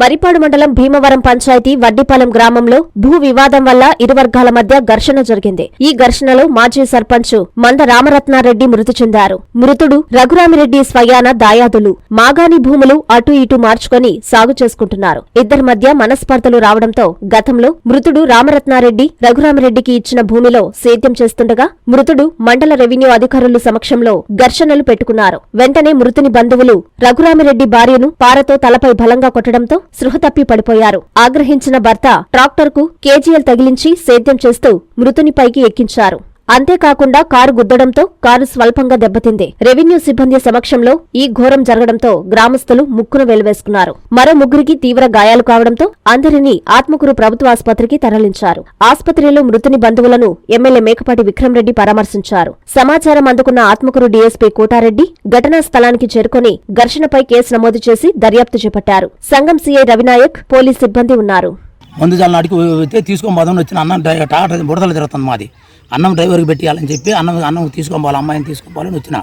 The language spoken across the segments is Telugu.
మరిపాడు మండలం భీమవరం పంచాయతీ వడ్డిపాలెం గ్రామంలో భూ వివాదం వల్ల ఇరు వర్గాల మధ్య ఘర్షణ జరిగింది. ఈ ఘర్షణలో మాజీ సర్పంచ్ మంద రామరత్నారెడ్డి మృతి చెందారు. మృతుడు రఘురామిరెడ్డి స్వయాన దాయాదులు. మాగాని భూములు అటు ఇటు మార్చుకొని సాగు చేసుకుంటున్నారు. ఇద్దరి మధ్య మనస్పర్ధలు రావడంతో గతంలో మృతుడు రామరత్నారెడ్డి రఘురామిరెడ్డికి ఇచ్చిన భూమిలో సేద్యం చేస్తుండగా మృతుడు మండల రెవెన్యూ అధికారుల సమక్షంలో ఘర్షణలు పెట్టుకున్నారు. వెంటనే మృతుని బంధువులు రఘురామిరెడ్డి భార్యను పారతో తలపై బలంగా కొట్టడంతో సృహతప్పి పడిపోయారు. ఆగ్రహించిన భర్త ట్రాక్టర్కు కేజీఎల్ తగిలించి సేద్యం చేస్తూ మృతుని పైకి ఎక్కించారు. అంతేకాకుండా కారు గుద్దడంతో కారు స్వల్పంగా దెబ్బతింది. రెవెన్యూ సిబ్బంది సమక్షంలో ఈ ఘోరం జరగడంతో గ్రామస్తులు ముక్కును వెలువేసుకున్నారు. మరో ముగ్గురికి తీవ్ర గాయాలు కావడంతో అందరినీ ఆత్మకూరు ప్రభుత్వ ఆసుపత్రికి తరలించారు. ఆసుపత్రిలో మృతుని బంధువులను ఎమ్మెల్యే మేకపాటి విక్రమరెడ్డి పరామర్శించారు. సమాచారం అందుకున్న ఆత్మకూరు డీఎస్పీ కోటారెడ్డి ఘటనా స్థలానికి చేరుకుని ఘర్షణపై కేసు నమోదు చేసి దర్యాప్తు చేపట్టారు. సంఘం సీఐ రవినాయక్ పోలీస్ సిబ్బంది ఉన్నారు. మందు జల్లని అడిగి అయితే తీసుకొని పోదామని వచ్చిన అన్నం టాటర్ బుడతలు తిరుగుతుంది మాది. అన్నం డ్రైవర్కి పెట్టియాలని చెప్పి అన్నం అన్నం తీసుకొని పోవాలి అమ్మాయిని తీసుకొని పోవాలని వచ్చిన.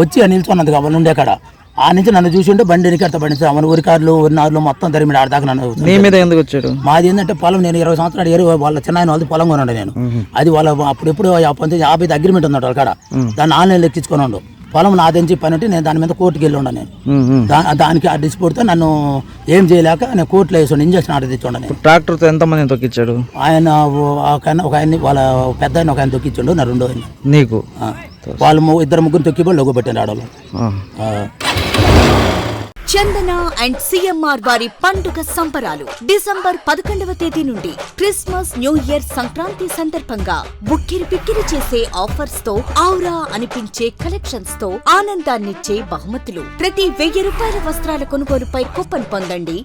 వచ్చి నిల్చున్నది కాబట్టి ఉండే అక్కడ ఆ నుంచి నన్ను చూసి ఉంటే బండి ఎనికి అట్ట బండి. మన ఊరి కార్లు ఊరి నార్లు మొత్తం తరిమిడి ఆడదాకా నన్ను నీ మీద ఎందుకు వచ్చాడు మాది ఏంటంటే పొలం నేను ఇరవై సంవత్సరాలు ఏరి వాళ్ళ చిన్న ఆయన వాళ్ళది పొలం కొనండి నేను. అది వాళ్ళ అప్పుడెప్పుడు పంతొమ్మిది యాభై అగ్రిమెంట్ ఉందట వాళ్ళ కాడ. దాన్ని ఆన్లైన్ లెక్కించుకొని ఉండు. పొలం నాదని చెప్పి అంటే నేను దాని మీద కోర్టుకి వెళ్ళి ఉండ నేను. దానికి ఆ డిస్ప్యూట్తో నన్ను ఏం చేయలేక నేను కోర్టులో వేసి ఇంజక్షన్ ఆర్డర్ తెచ్చి ఉండ నేను. ట్రాక్టర్తో ఎంతమందిని తొక్కిచ్చాడు? ఆయన ఒక ఆయన వాళ్ళ పెద్ద ఆయన ఒక ఆయన తొక్కించుండు నా రెండో ఆయన. నీకు. వాళ్ళు ఇద్దరు ముగ్గురు తొక్కి లోగో పెట్టాను ఆడవాళ్ళు. చందన అండ్ సిఎంఆర్ వారి పండుగ సంబరాలు. డిసెంబర్ పదకొండవ తేదీ నుండి క్రిస్మస్ న్యూ ఇయర్ సంక్రాంతి సందర్భంగా బుక్కిరి పిక్కిరి చేసే ఆఫర్స్తో ఆవురా అనిపించే కలెక్షన్స్తో ఆనందాన్నిచ్చే బహుమతులు. ప్రతి వెయ్యి రూపాయల వస్త్రాల కొనుగోలుపై కూపన్ పొందండి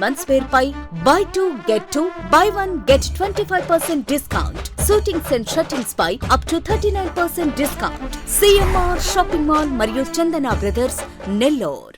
men's wear pi buy two get two buy one get twenty five percent discount suitings and shirtings pi up to thirty nine percent discount CMR shopping mall మరియు చందన బ్రదర్స్ నెల్లూర్